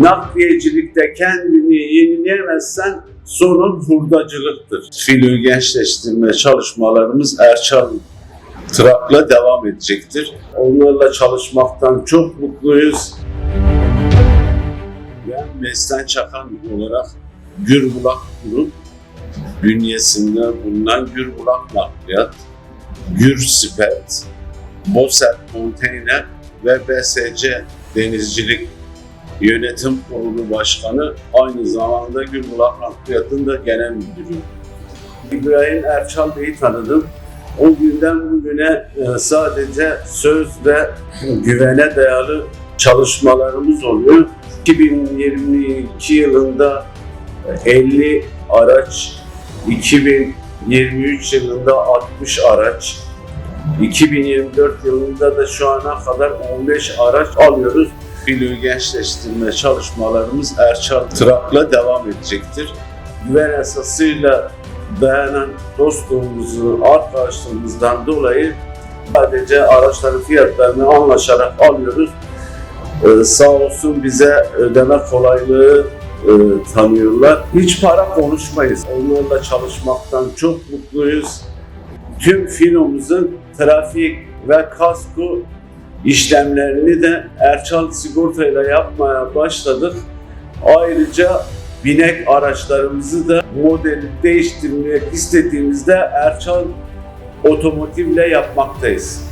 Nakliyecilikte kendini yenileyemezsen sonun hurdacılıktır. Filo gençleştirme çalışmalarımız Erçal Trak'la devam edecektir. Onlarla çalışmaktan çok mutluyuz. Ben Meslen Çakan olarak Gürbulak Grup bünyesinde bulunan Gürbulak Nakliyat, Gür Spet, Boset Konteyner ve BSC Denizcilik Yönetim Kurulu Başkanı aynı zamanda Gürbulak Nakliyat'ın da genel müdürü. İbrahim Erçal Bey'i tanıdım. O günden bugüne e, sadece söz ve güvene dayalı çalışmalarımız oluyor. 2022 yılında 50 araç, 2023 yılında 60 araç, 2024 yılında da şu ana kadar 15 araç alıyoruz. Filo gençleştirme çalışmalarımız Erçal Trak'la devam edecektir. Güven esasıyla dayanan dostluğumuzu, arkadaşlığımızdan dolayı sadece araçların fiyatlarını anlaşarak alıyoruz. Ee, sağ olsun bize ödeme kolaylığı e, tanıyorlar. Hiç para konuşmayız. Onlarla çalışmaktan çok mutluyuz. Tüm filomuzun trafik ve kasko işlemlerini de Erçal Sigorta ile yapmaya başladık. Ayrıca binek araçlarımızı da modeli değiştirmek istediğimizde Erçal Otomotiv'le yapmaktayız.